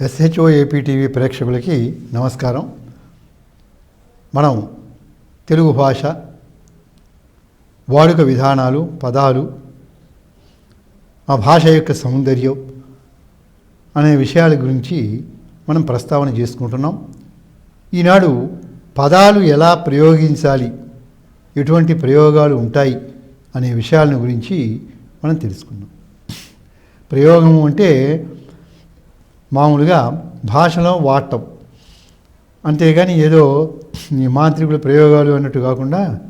SHO AP TV ప్రేక్షకులకి నమస్కారం. మనం తెలుగు భాష వాడుక విధానాలు పదాలు ఆ భాష యొక్క సౌందర్యం అనే విషయాల గురించి మనం ప్రస్తావన చేసుకుంటున్నాం. ఈనాడు పదాలు ఎలా ప్రయోగించాలి ఎటువంటి ప్రయోగాలు ఉంటాయి అనే విషయాలను గురించి మనం తెలుసుకుందాం. ప్రయోగం అంటే మామూలుగా భాషలో వాడటం అంతేగాని ఏదో ఈ మాంత్రికుల ప్రయోగాలు అన్నట్టు కాకుండా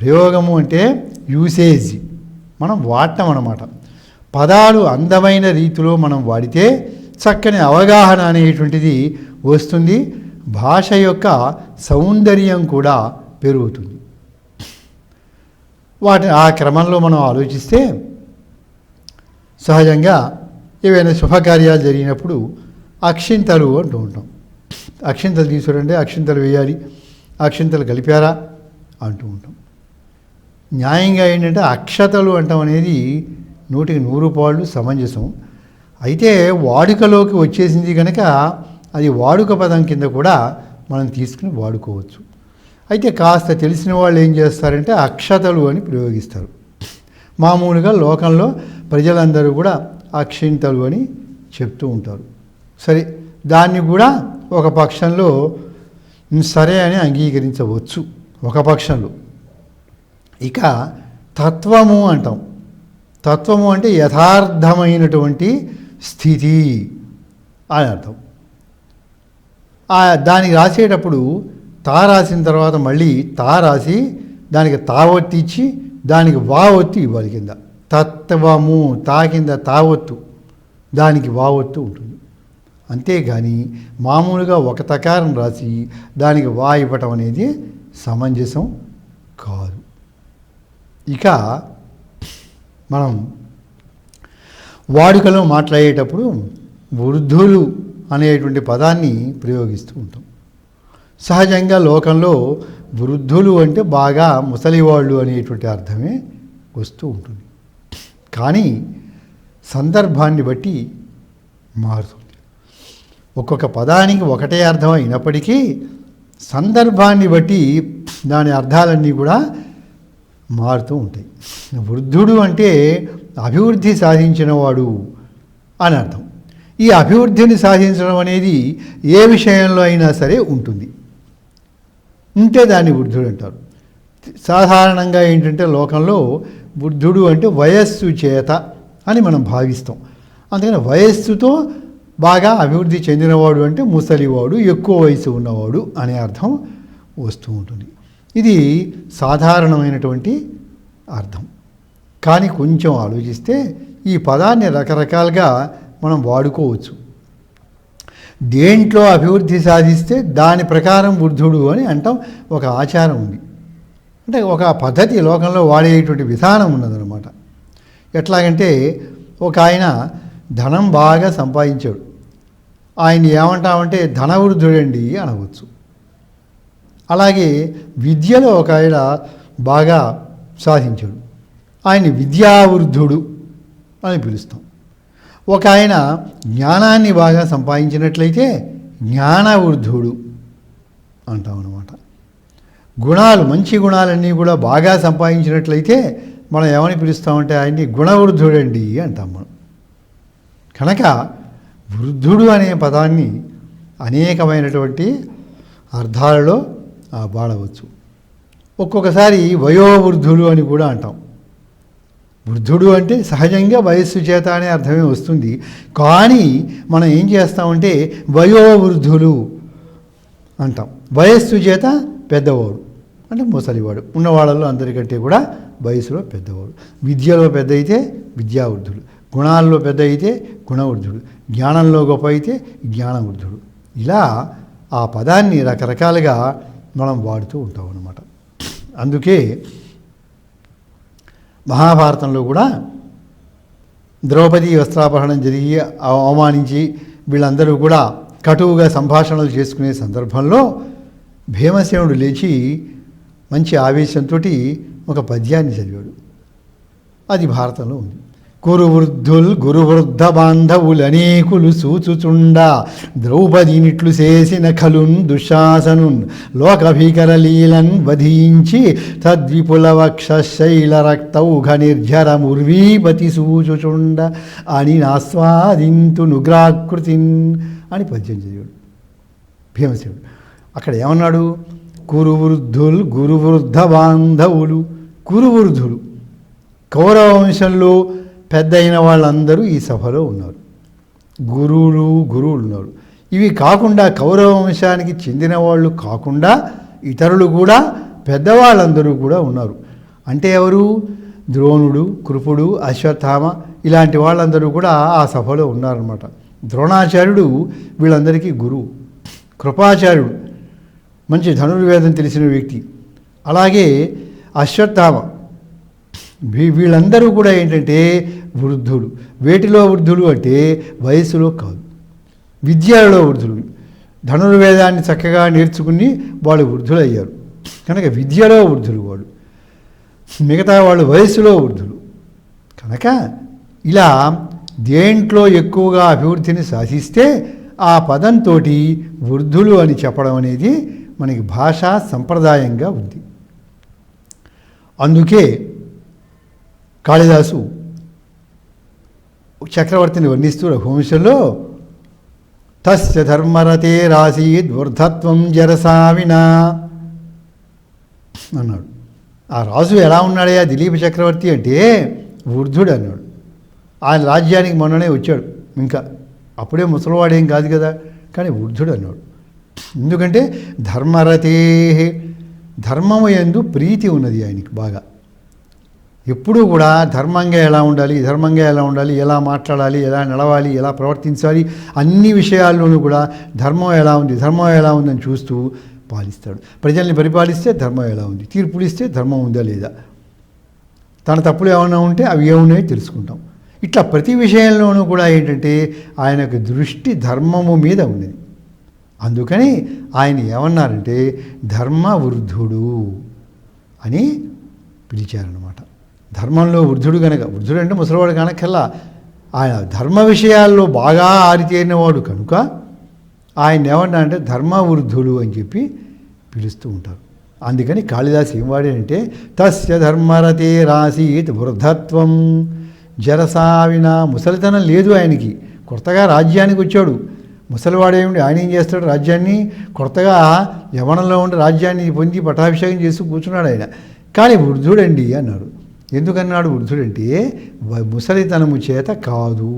ప్రయోగము అంటే యూసేజ్ మనం వాడటం అన్నమాట. పదాలు అందమైన రీతిలో మనం వాడితే చక్కని అవగాహన అనేటువంటిది వస్తుంది. భాష యొక్క సౌందర్యం కూడా పెరుగుతుంది. వాటి ఆ క్రమంలో మనం ఆలోచిస్తే సహజంగా ఏవైనా శుభకార్యాలు జరిగినప్పుడు అక్షింతలు అంటూ ఉంటాం. అక్షింతలు తీసుకురండి అక్షింతలు వేయాలి అక్షింతలు కలిపారా అంటూ ఉంటాం. న్యాయంగా ఏంటంటే అక్షతలు అంటాం అనేది నూటికి నూరు పాళ్ళు సమంజసం. అయితే వాడుకలోకి వచ్చేసింది కనుక అది వాడుక పదం కింద కూడా మనం తీసుకుని వాడుకోవచ్చు. అయితే కాస్త తెలిసిన వాళ్ళు ఏం చేస్తారంటే అక్షతలు అని ప్రయోగిస్తారు. మామూలుగా లోకంలో ప్రజలందరూ కూడా అక్షింతలు అని చెప్తూ ఉంటారు. సరే దాన్ని కూడా ఒక పక్షంలో సరే అని అంగీకరించవచ్చు. ఒక పక్షంలో. ఇక తత్వము అంటాం. తత్వము అంటే యథార్థమైనటువంటి స్థితి అని అర్థం. ఆ దానికి రాసేటప్పుడు తా రాసిన తర్వాత మళ్ళీ తా రాసి దానికి తావొత్తి ఇచ్చి దానికి వావొత్తి ఇవ్వాలి కింద. తత్వము తా కింద తావొత్తు దానికి వావొత్తు ఉంటుంది. అంతేగాని మామూలుగా ఒక తకారం రాసి దానికి వా ఇవ్వటం అనేది సమంజసం కాదు. ఇక మనం వాడుకలో మాట్లాడేటప్పుడు వృద్ధులు అనేటువంటి పదాన్ని ప్రయోగిస్తూ ఉంటాం. సహజంగా లోకంలో వృద్ధులు అంటే బాగా ముసలివాళ్ళు అనేటువంటి అర్థమే వస్తూ ఉంటుంది. కానీ సందర్భాన్ని బట్టి మారుతుంది. ఒక్కొక్క పదానికి ఒకటే అర్థం అయినప్పటికీ సందర్భాన్ని బట్టి దాని అర్థాలన్నీ కూడా మారుతూ ఉంటాయి. వృద్ధుడు అంటే అభివృద్ధి సాధించినవాడు అని అర్థం. ఈ అభివృద్ధిని సాధించడం అనేది ఏ విషయంలో అయినా సరే ఉంటుంది. ఉంటే దాన్ని వృద్ధుడు అంటారు. సాధారణంగా ఏంటంటే లోకంలో బుద్ధుడు అంటే వయస్సు చేత అని మనం భావిస్తాం. అందుకని వయస్సుతో బాగా అభివృద్ధి చెందినవాడు అంటే ముసలివాడు ఎక్కువ వయసు ఉన్నవాడు అనే అర్థం వస్తూ ఉంటుంది. ఇది సాధారణమైనటువంటి అర్థం. కానీ కొంచెం ఆలోచిస్తే ఈ పదాన్ని రకరకాలుగా మనం వాడుకోవచ్చు. దేంట్లో అభివృద్ధి సాధిస్తే దాని ప్రకారం వృద్ధుడు అని అంటాం. ఒక ఆచారం ఉంది. అంటే ఒక పద్ధతి లోకంలో వాడేటువంటి విధానం ఉన్నదనమాట ఎట్లాగంటే ఒక ఆయన ధనం బాగా సంపాదించాడు. ఆయన ఏమంటామంటే ధనవృద్ధుడండి అనవచ్చు. అలాగే విద్యలో ఒక ఆయన బాగా సాధించాడు. ఆయన విద్యావృద్ధుడు అని పిలుస్తాం. ఒక ఆయన జ్ఞానాన్ని బాగా సంపాదించినట్లయితే జ్ఞానవృద్ధుడు అంటాం అనమాట గుణాలు మంచి గుణాలన్నీ కూడా బాగా సంపాదించినట్లయితే మనం ఏమని పిలుస్తామంటే ఆయన్ని గుణవృద్ధుడండి అంటాం మనం. కనుక వృద్ధుడు అనే పదాన్ని అనేకమైనటువంటి అర్థాలలో వాడవచ్చు. ఒక్కొక్కసారి వయోవృద్ధులు అని కూడా అంటాం. వృద్ధుడు అంటే సహజంగా వయస్సు చేత అనే అర్థమే వస్తుంది. కానీ మనం ఏం చేస్తామంటే వయోవృద్ధులు అంటాం. వయస్సు చేత పెద్దవాడు. అంటే ముసలివాడు. ఉన్నవాళ్ళలో అందరికంటే కూడా వయసులో పెద్దవాడు. విద్యలో పెద్ద అయితే విద్యావృద్ధుడు. గుణాల్లో పెద్ద అయితే గుణవృద్ధుడు. జ్ఞానంలో గొప్ప అయితే జ్ఞానవృద్ధుడు. ఇలా ఆ పదాన్ని రకరకాలుగా మనం వాడుతూ ఉంటాం అన్నమాట అందుకే మహాభారతంలో కూడా ద్రౌపది వస్త్రాపహరణం జరిగి అవమానించి వీళ్ళందరూ కూడా కటువుగా సంభాషణలు చేసుకునే సందర్భంలో భీమసేనుడు లేచి మంచి ఆవేశంతో ఒక పద్యాన్ని చదివాడు. అది భారతంలో ఉంది. గురువృద్ధుల్ గురువృద్ధ బాంధవులు అనేకులు సూచుచుండ ద్రౌపదినిట్లు చేసిన ఖలున్ దుశ్శాసనున్ లోకభీకర లీలన్ వధించి తద్విపులవక్షశైల శైల రక్తౌఘ నిర్జర ముర్వీపతి సూచుచుండ అని నాస్వాదింతు నుగ్రాకృతిన్ అని పద్యం చదివాడు. భీమసేనుడు. అక్కడ ఏమన్నాడు? కురువృద్ధులు గురువృద్ధ బాంధవులు కురువృద్ధులు. కౌరవ వంశంలో పెద్ద అయిన వాళ్ళందరూ ఈ సభలో ఉన్నారు. గురువులు గురువులు ఉన్నారు. ఇవి కాకుండా కౌరవ వంశానికి చెందిన వాళ్ళు కాకుండా ఇతరులు కూడా పెద్దవాళ్ళందరూ కూడా ఉన్నారు. అంటే ఎవరు? ద్రోణుడు కృపుడు అశ్వత్థామ ఇలాంటి వాళ్ళందరూ కూడా ఆ సభలో ఉన్నారన్నమాట. ద్రోణాచార్యుడు వీళ్ళందరికీ గురువు. కృపాచార్యుడు. మంచి ధనుర్వేదం తెలిసిన వ్యక్తి. అలాగే అశ్వత్థామ. వీ- వీళ్ళందరూ కూడా ఏంటంటే వృద్ధులు వేటిలో వృద్ధులు అంటే వయసులో కాదు. విద్యలో వృద్ధులు ధనుర్వేదాన్ని చక్కగా నేర్చుకుని వాళ్ళు వృద్ధులయ్యారు. కనుక విద్యలో వృద్ధులు వాళ్ళు. మిగతా వాళ్ళు వయసులో వృద్ధులు. కనుక ఇలా దేంట్లో ఎక్కువగా అభివృద్ధిని సాధిస్తే ఆ పదంతో వృద్ధులు అని చెప్పడం అనేది మనకి భాషా సంప్రదాయంగా ఉంది. అందుకే కాళిదాసు చక్రవర్తిని వర్ణిస్తూ రఘువంశంలో తస్య ధర్మరతే రాసీద్ వృద్ధత్వం జరసావినా అన్నాడు. ఆ రాజు ఎలా ఉన్నాడయ్యా దిలీప చక్రవర్తి అంటే వృద్ధుడు అన్నాడు. ఆయన రాజ్యానికి మొన్ననే వచ్చాడు. ఇంకా అప్పుడే ముసలివాడేం కాదు కదా కానీ వృద్ధుడు అన్నాడు. ఎందుకంటే ధర్మరతే ధర్మము ఎందు ప్రీతి ఉన్నది ఆయనకి బాగా. ఎప్పుడూ కూడా ధర్మంగా ఎలా ఉండాలి ధర్మంగా ఎలా ఉండాలి ఎలా మాట్లాడాలి ఎలా నడవాలి ఎలా ప్రవర్తించాలి అన్ని విషయాల్లోనూ కూడా ధర్మం ఎలా ఉంది ధర్మం ఎలా ఉందని చూస్తూ పాలిస్తాడు. ప్రజల్ని పరిపాలిస్తే ధర్మం ఎలా ఉంది తీర్పులు ఇస్తే ధర్మం ఉందా లేదా? తన తప్పులు ఏమైనా ఉంటే అవి ఏమున్నాయో తెలుసుకుంటాం. ఇట్లా ప్రతి విషయంలోనూ కూడా ఏంటంటే ఆయనకు దృష్టి ధర్మము మీద ఉన్నది. అందుకని ఆయన ఏమన్నారంటే ధర్మవృద్ధుడు అని పిలిచారనమాట ధర్మంలో వృద్ధుడు కనుక వృద్ధుడు అంటే ముసలివాడు కనుకల్లా ఆయన ధర్మ విషయాల్లో బాగా ఆరితేరినవాడు కనుక ఆయన ఏమన్నా అంటే ధర్మవృద్ధుడు అని చెప్పి పిలుస్తూ ఉంటారు. అందుకని కాళిదాసు ఏం వాడాడంటే తస్య ధర్మరతే రాసీత్ వృద్ధత్వం జరసావిన ముసలితనం లేదు ఆయనకి కొత్తగా రాజ్యానికి వచ్చాడు ముసలివాడేమిటి ఆయన ఏం చేస్తాడు? రాజ్యాన్ని కొత్తగా యవనంలో ఉండి రాజ్యాన్ని పొంది పటాభిషేకం చేసి కూర్చున్నాడు ఆయన. కానీ వృద్ధుడండి అన్నాడు. ఎందుకన్నాడు వృద్ధుడంటే ముసలితనము చేత కాదు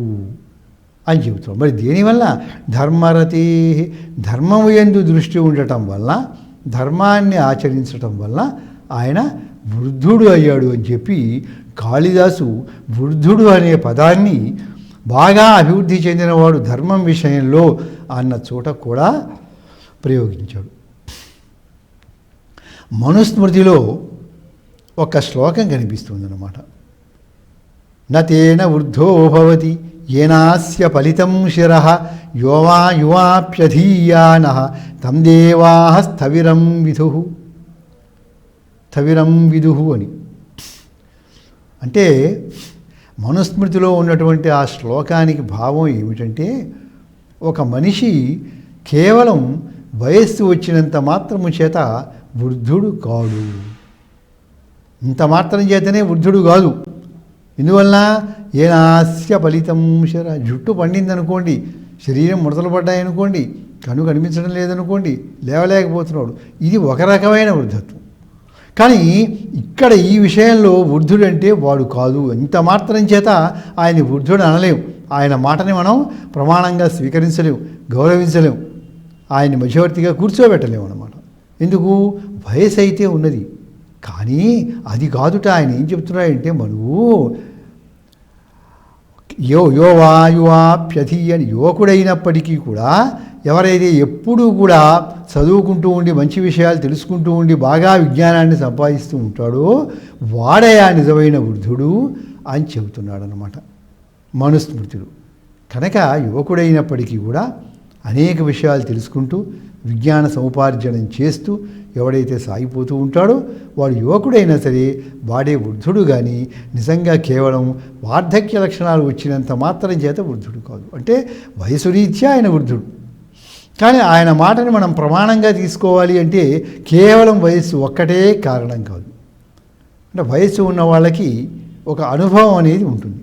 అని చెబుతాం మరి దేనివల్ల ధర్మరతి ధర్మము ఎందు దృష్టి ఉండటం వల్ల ధర్మాన్ని ఆచరించటం వల్ల ఆయన వృద్ధుడు అయ్యాడు అని చెప్పి కాళిదాసు వృద్ధుడు అనే పదాన్ని బాగా అభివృద్ధి చెందినవాడు ధర్మం విషయంలో అన్న చోట కూడా ప్రయోగించాడు. మనుస్మృతిలో ఒక శ్లోకం కనిపిస్తుందన్నమాట. నతేన వృద్ధో భవతి ఏనాస్య ఫలితం శిర యోవా యువాప్యధీయాన తం దేవా స్థవిరం విధు స్థవిరం విధు అని. అంటే మనుస్మృతిలో ఉన్నటువంటి ఆ శ్లోకానికి భావం ఏమిటంటే ఒక మనిషి కేవలం వయస్సు వచ్చినంత మాత్రము చేత వృద్ధుడు కాడు. ఇంత మాత్రం చేతనే వృద్ధుడు కాదు. ఇందువలన ఏనాస్య ఫలితం శర. జుట్టు పండిందనుకోండి శరీరం ముడతలు పడ్డాయనుకోండి కను కనిపించడం లేదనుకోండి లేవలేకపోతున్నాడు. ఇది ఒక రకమైన వృద్ధత్వం. కానీ ఇక్కడ ఈ విషయంలో వృద్ధుడంటే వాడు కాదు. ఇంత మాత్రం చేత ఆయన వృద్ధుడు అనలేం. ఆయన మాటని మనం ప్రమాణంగా స్వీకరించలేం గౌరవించలేం. ఆయన మధ్యవర్తిగా కూర్చోబెట్టలేము అన్నమాట. ఎందుకు? వయసు అయితే ఉన్నది. కానీ అది కాదుట ఆయన ఏం చెప్తున్నాడంటే మనువు యో యో వాయువాప్యధి అని యువకుడైనప్పటికీ కూడా ఎవరైతే ఎప్పుడూ కూడా చదువుకుంటూ ఉండి మంచి విషయాలు తెలుసుకుంటూ ఉండి బాగా విజ్ఞానాన్ని సంపాదిస్తూ ఉంటాడో వాడయా నిజమైన వృద్ధుడు అని చెబుతున్నాడు అనమాట మనుస్మృతులు కనుక యువకుడైనప్పటికీ కూడా అనేక విషయాలు తెలుసుకుంటూ విజ్ఞాన సముపార్జనం చేస్తూ ఎవడైతే సాగిపోతూ ఉంటాడో వాడు యువకుడైనా సరే వాడే వృద్ధుడు కానీ నిజంగా కేవలం వార్ధక్య లక్షణాలు వచ్చినంత మాత్రం చేత వృద్ధుడు కాదు. అంటే వయసు రీత్యా ఆయన వృద్ధుడు. కానీ ఆయన మాటని మనం ప్రమాణంగా తీసుకోవాలి అంటే కేవలం వయస్సు ఒక్కటే కారణం కాదు. అంటే వయసు ఉన్న వాళ్ళకి ఒక అనుభవం అనేది ఉంటుంది.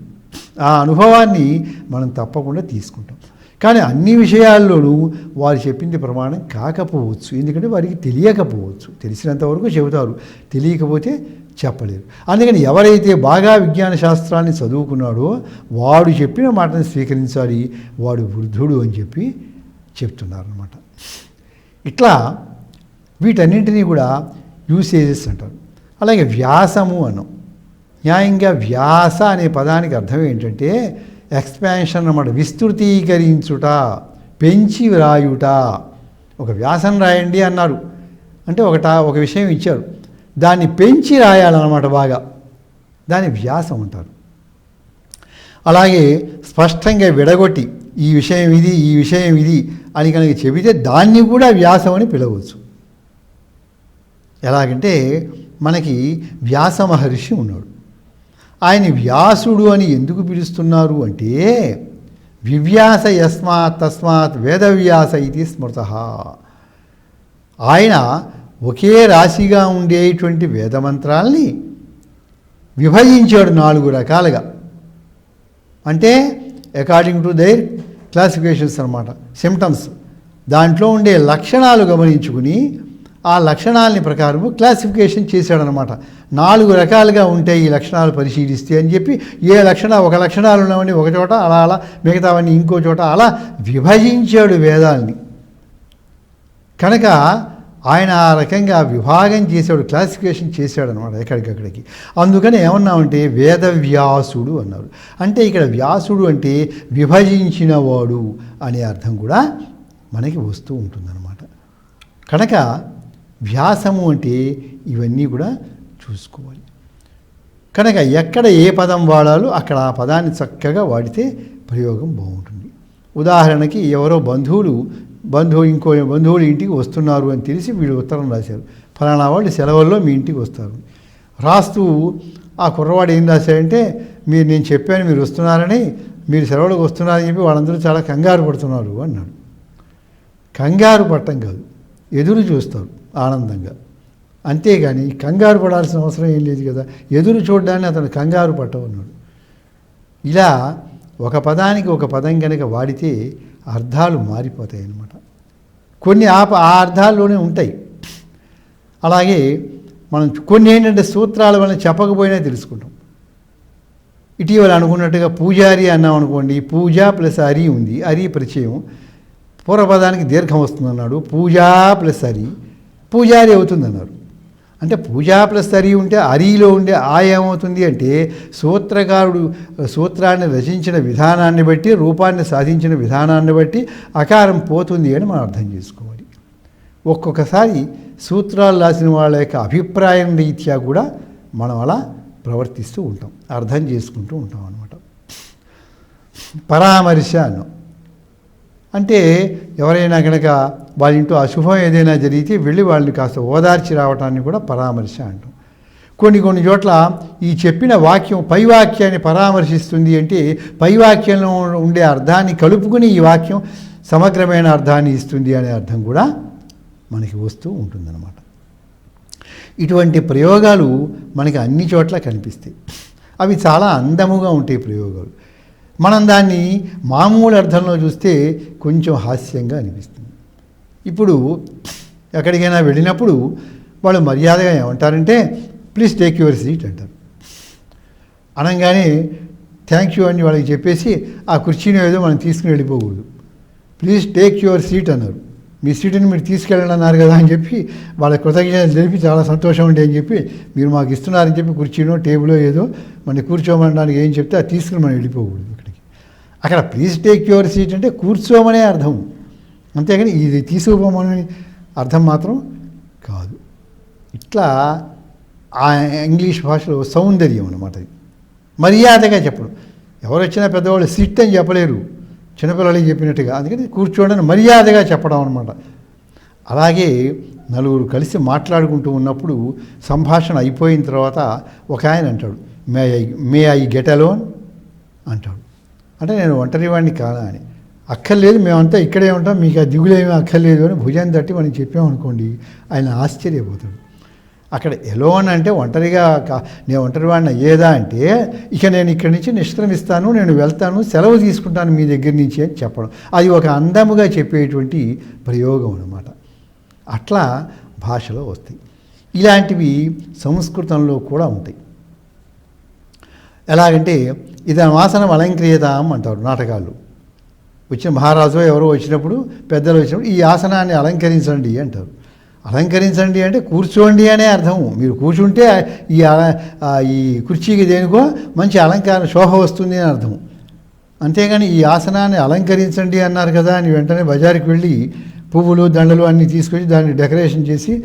ఆ అనుభవాన్ని మనం తప్పకుండా తీసుకుంటాం. కానీ అన్ని విషయాల్లోనూ వారు చెప్పింది ప్రమాణం కాకపోవచ్చు. ఎందుకంటే వారికి తెలియకపోవచ్చు. తెలిసినంత వరకు చెబుతారు. తెలియకపోతే చెప్పలేరు. అందుకని ఎవరైతే బాగా విజ్ఞాన శాస్త్రాన్ని చదువుకున్నాడో వాడు చెప్పిన మాటను స్వీకరించాలి. వాడు వృద్ధుడు అని చెప్పి చెప్తున్నారనమాట ఇట్లా వీటన్నింటినీ కూడా యూసేజెస్ అంటారు. అలాగే వ్యాసము అను. న్యాయంగా వ్యాస అనే పదానికి అర్థం ఏంటంటే ఎక్స్పాన్షన్ అన్నమాట. విస్తృతీకరించుట పెంచి వ్రాయుట. ఒక వ్యాసం రాయండి అన్నారు. అంటే ఒకట ఒక విషయం ఇచ్చారు. దాన్ని పెంచి రాయాలన్నమాట బాగా. దాన్ని వ్యాసం అంటారు. అలాగే స్పష్టంగా విడగొట్టి ఈ విషయం ఇది ఈ విషయం ఇది అని కనుక చెబితే దాన్ని కూడా వ్యాసం అని పిలవచ్చు. ఎలాగంటే మనకి వ్యాస మహర్షి ఉన్నాడు. ఆయన వ్యాసుడు అని ఎందుకు పిలుస్తున్నారు అంటే వివ్యాస యస్మాత్ తస్మాత్ వేదవ్యాస ఇది స్మృత. ఆయన ఒకే రాశిగా ఉండేటువంటి వేదమంత్రాల్ని విభజించాడు నాలుగు రకాలుగా. అంటే అకార్డింగ్ టు దైర్ క్లాసిఫికేషన్స్ అనమాట సిమ్టమ్స్ దాంట్లో ఉండే లక్షణాలు గమనించుకుని ఆ లక్షణాలని ప్రకారము క్లాసిఫికేషన్ చేశాడనమాట నాలుగు రకాలుగా ఉంటాయి ఈ లక్షణాలు పరిశీలిస్తే అని చెప్పి ఏ లక్షణ ఒక లక్షణాలు ఉన్నవని ఒక చోట అలా అలా మిగతావన్నీ ఇంకో చోట అలా విభజించాడు వేదాల్ని. కనుక ఆయన ఆ రకంగా విభాగం చేశాడు క్లాసిఫికేషన్ చేశాడు అనమాట ఎక్కడికక్కడికి. అందుకని ఏమన్నామంటే వేదవ్యాసుడు అన్నారు. అంటే ఇక్కడ వ్యాసుడు అంటే విభజించినవాడు అనే అర్థం కూడా మనకి వస్తూ ఉంటుందన్నమాట. కనుక వ్యాసము అంటే ఇవన్నీ కూడా చూసుకోవాలి. కనుక ఎక్కడ ఏ పదం వాడాలో అక్కడ ఆ పదాన్ని చక్కగా వాడితే ప్రయోగం బాగుంటుంది. ఉదాహరణకి ఎవరో బంధువులు బంధువు ఇంకో బంధువులు ఇంటికి వస్తున్నారు అని తెలిసి వీళ్ళు ఉత్తరం రాశారు. ఫలానా వాళ్ళు సెలవుల్లో మీ ఇంటికి వస్తారు. రాస్తూ ఆ కుర్రవాడు ఏం రాశాడంటే మీరు నేను చెప్పాను మీరు వస్తున్నారని మీరు సెలవులకు వస్తున్నారని చెప్పి వాళ్ళందరూ చాలా కంగారు పడుతున్నారు అన్నాడు. కంగారు పట్టం కాదు ఎదురు చూస్తారు ఆనందంగా. అంతేగాని కంగారు పడాల్సిన అవసరం ఏం లేదు కదా ఎదురు చూడడాన్ని అతను కంగారు పట్టవన్నాడు. ఇలా ఒక పదానికి ఒక పదం కనుక వాడితే అర్థాలు మారిపోతాయి అన్నమాట. కొన్ని ఆ ఆ అర్థాల్లోనే ఉంటాయి. అలాగే మనం కొన్ని ఏంటంటే సూత్రాల వల్ల చెప్పకపోయినా తెలుసుకుంటాం. ఇటీవల అనుకున్నట్టుగా పూజారి అన్నాం అనుకోండి పూజ ప్లస్ అరి ఉంది అరి పరిచయం. పూర్వపదానికి దీర్ఘం వస్తుందన్నాడు పూజా ప్లస్ అరి పూజారి అవుతుందన్నారు అంటే పూజా ప్లస్ అరి ఉంటే అరిలో ఉండే ఆ ఏమవుతుంది అంటే సూత్రకారుడు సూత్రాన్ని రచించిన విధానాన్ని బట్టి రూపాన్ని సాధించిన విధానాన్ని బట్టి అకారం పోతుంది అని మనం అర్థం చేసుకోవాలి. ఒక్కొక్కసారి సూత్రాలు రాసిన వాళ్ళ యొక్క అభిప్రాయం రీత్యా కూడా మనం అలా ప్రవర్తిస్తూ ఉంటాం అర్థం చేసుకుంటూ ఉంటాం అనమాట పరామర్శ అన్నాం. అంటే ఎవరైనా కనుక వాళ్ళ ఇంట్లో అశుభం ఏదైనా జరిగితే వెళ్ళి వాళ్ళని కాస్త ఓదార్చి రావటాన్ని కూడా పరామర్శ అంటాం. కొన్ని కొన్ని చోట్ల ఈ చెప్పిన వాక్యం పై వాక్యాన్ని పరామర్శిస్తుంది అంటే పై వాక్యంలో ఉండే అర్థాన్ని కలుపుకుని ఈ వాక్యం సమగ్రమైన అర్థాన్ని ఇస్తుంది అనే అర్థం కూడా మనకి వస్తూ ఉంటుందన్నమాట. ఇటువంటి ప్రయోగాలు మనకి అన్ని చోట్ల కనిపిస్తాయి. అవి చాలా అందముగా ఉంటాయి ప్రయోగాలు. మనం దాన్ని మామూలు అర్థంలో చూస్తే కొంచెం హాస్యంగా అనిపిస్తుంది. ఇప్పుడు ఎక్కడికైనా వెళ్ళినప్పుడు వాళ్ళు మర్యాదగా ఏమంటారంటే ప్లీజ్ టేక్ యువర్ సీట్ అంటారు. అనగానే థ్యాంక్ యూ అని వాళ్ళకి చెప్పేసి ఆ కుర్చీని ఏదో మనం తీసుకుని వెళ్ళిపోకూడదు. ప్లీజ్ టేక్ యువర్ సీట్ అన్నారు. మీ సీటుని మీరు తీసుకెళ్ళండి అన్నారు కదా అని చెప్పి వాళ్ళ కృతజ్ఞతలు తెలిపి చాలా సంతోషం ఉండే అని చెప్పి మీరు మాకు ఇస్తున్నారని చెప్పి కుర్చీనో టేబులో ఏదో మనం కూర్చోమనడానికి ఏం చెప్తే అది తీసుకుని మనం వెళ్ళిపోకూడదు ఇక్కడికి. అక్కడ ప్లీజ్ టేక్ యువర్ సీట్ అంటే కూర్చోమనే అర్థం. అంతేగాని ఇది తీసుకుపోమని అర్థం మాత్రం కాదు. ఇట్లా ఆ ఇంగ్లీష్ భాషలో సౌందర్యం అన్నమాట మర్యాదగా చెప్పడం. ఎవరు వచ్చినా పెద్దవాళ్ళు సిట్ అని చెప్పలేరు. చిన్నపిల్లలకి చెప్పినట్టుగా. అందుకని కూర్చోండి మర్యాదగా చెప్పడం అనమాట అలాగే నలుగురు కలిసి మాట్లాడుకుంటూ ఉన్నప్పుడు సంభాషణ అయిపోయిన తర్వాత ఒక ఆయన అంటాడు may I may I get alone అంటాడు. అంటే నేను ఒంటరి వాడిని కాదా అని. అక్కర్లేదు మేమంతా ఇక్కడే ఉంటాం మీకు ఆ దిగులేమీ అక్కర్లేదు అని భుజాన్ని తట్టి మనం చెప్పామనుకోండి ఆయన ఆశ్చర్యపోతాడు. అక్కడ ఎలోన్ అంటే ఒంటరిగా కా- నేను ఒంటరి వాడిని అయ్యేదా అంటే ఇక నేను ఇక్కడి నుంచి నిష్క్రమిస్తాను నేను వెళ్తాను సెలవు తీసుకుంటాను మీ దగ్గర నుంచి అని చెప్పడం. అది ఒక అందముగా చెప్పేటువంటి ప్రయోగం అన్నమాట. అట్లా భాషలో వస్తాయి. ఇలాంటివి సంస్కృతంలో కూడా ఉంటాయి. ఎలాగంటే ఇదన వాసన అలంక్రియతాం అంటారు నాటకాలు. వచ్చిన మహారాజు ఎవరో వచ్చినప్పుడు పెద్దలు వచ్చినప్పుడు ఈ ఆసనాన్ని అలంకరించండి అంటారు. అలంకరించండి అంటే కూర్చోండి అనే అర్థం మీరు కూర్చుంటే ఈ ఈ కుర్చీకి దేనికో మంచి అలంకారం శోభ వస్తుంది అని అర్థం అంతేగాని ఈ ఆసనాన్ని అలంకరించండి అన్నారు కదా అని వెంటనే బజారుకి వెళ్ళి పువ్వులు దండలు అన్నీ తీసుకొచ్చి దాన్ని డెకరేషన్ చేసి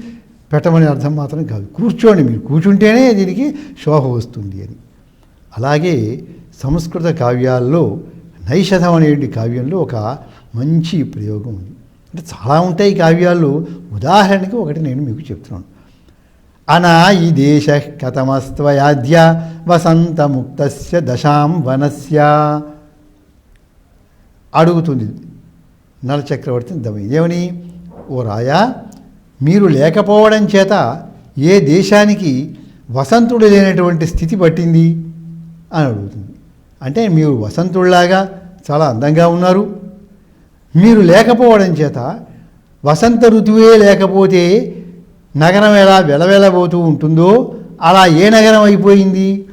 పెట్టమని అర్థం మాత్రం కాదు. కూర్చోండి మీరు. కూర్చుంటేనే దీనికి శోభ వస్తుంది అని. అలాగే సంస్కృత కావ్యాల్లో నైషధం కావ్యంలో ఒక మంచి ప్రయోగం ఉంది. అంటే చాలా ఉంటాయి కావ్యాలు. ఉదాహరణకి ఒకటి నేను మీకు చెప్తున్నాను. అనా ఈ దేశ కథమస్త్వయాద్య వసంతముక్తస్య దశాం వనస్య. అడుగుతుంది నలచక్రవర్తిని దమ ఏమని? ఓ రాయా మీరు లేకపోవడం చేత ఏ దేశానికి వసంతుడు లేనటువంటి స్థితి పట్టింది? అని అడుగుతుంది. అంటే మీరు వసంతుల్లాగా చాలా అందంగా ఉన్నారు. మీరు లేకపోవడం చేత వసంత ఋతువే లేకపోతే నగరం ఎలా వెలవెలబోతూ ఉంటుందో అలా ఏ నగరం అయిపోయింది?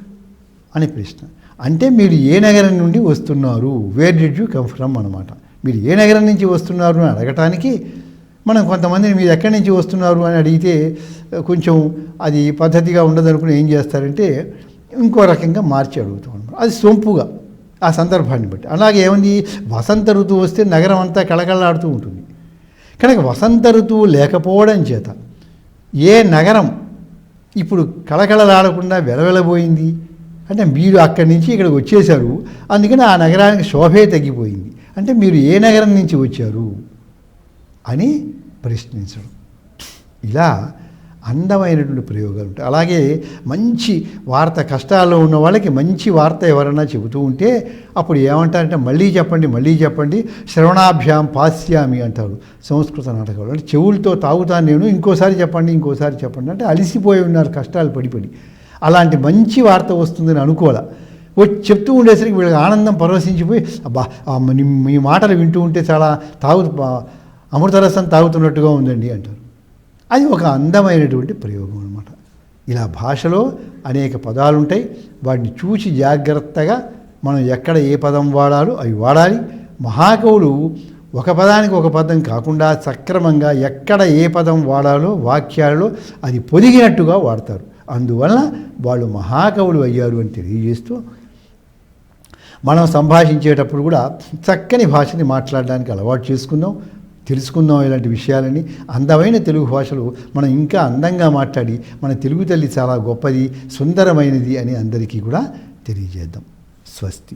అని ప్రశ్న. అంటే మీరు ఏ నగరం నుండి వస్తున్నారు? Where did you come from అనమాట మీరు ఏ నగరం నుంచి వస్తున్నారు అని అడగటానికి మనం కొంతమందిని మీరు ఎక్కడి నుంచి వస్తున్నారు అని అడిగితే కొంచెం అది పద్ధతిగా ఉండదనుకుని ఏం చేస్తారంటే ఇంకో రకంగా మార్చి అడుగుతూ అనమాట. అది సొంపుగా ఆ సందర్భాన్ని బట్టి. అలాగే ఏముంది? వసంత ఋతువు వస్తే నగరం అంతా కళకళలాడుతూ ఉంటుంది. కనుక వసంత ఋతువు లేకపోవడం చేత ఏ నగరం ఇప్పుడు కళకళలాడకుండా వెలవెలబోయింది? అంటే మీరు అక్కడి నుంచి ఇక్కడికి వచ్చేశారు. అందుకని ఆ నగరానికి శోభే తగ్గిపోయింది. అంటే మీరు ఏ నగరం నుంచి వచ్చారు? అని ప్రశ్నించడం. ఇలా అందమైనటువంటి ప్రయోగాలు ఉంటాయి. అలాగే మంచి వార్త కష్టాల్లో ఉన్న వాళ్ళకి మంచి వార్త ఎవరైనా చెబుతూ ఉంటే అప్పుడు ఏమంటారంటే మళ్ళీ చెప్పండి మళ్ళీ చెప్పండి శ్రవణాభ్యాం పాస్యామి అంటారు సంస్కృత నాటకాలు. అంటే చెవులతో తాగుతాను నేను ఇంకోసారి చెప్పండి ఇంకోసారి చెప్పండి అంటే అలిసిపోయి ఉన్నారు కష్టాలు పడిపడి అలాంటి మంచి వార్త వస్తుందని అనుకోలే వచ్చి చెప్తూ ఉండేసరికి వీళ్ళకి ఆనందం పరవశించిపోయి అబ్బా మీ మీ మాటలు వింటూ ఉంటే చాలా తాగు అమృతరసం తాగుతున్నట్టుగా ఉందండి అంటారు. అది ఒక అందమైనటువంటి ప్రయోగం అనమాట ఇలా భాషలో అనేక పదాలు ఉంటాయి వాటిని చూసి జాగ్రత్తగా మనం ఎక్కడ ఏ పదం వాడాలో అవి వాడాలి. మహాకవులు ఒక పదానికి ఒక పదం కాకుండా సక్రమంగా ఎక్కడ ఏ పదం వాడాలో వాక్యాలలో అది పొదిగినట్టుగా వాడతారు. అందువలన వాళ్ళు మహాకవులు అయ్యారు అని తెలియజేస్తూ మనం సంభాషించేటప్పుడు కూడా చక్కని భాషని మాట్లాడడానికి అలవాటు చేసుకుందాం. తెలుసుకుందాం ఇలాంటి విషయాలని అందమైన తెలుగు భాషలో మనం ఇంకా అందంగా మాట్లాడి మన తెలుగు తల్లి చాలా గొప్పది సుందరమైనది అని అందరికీ కూడా తెలియజేద్దాం. స్వస్తి.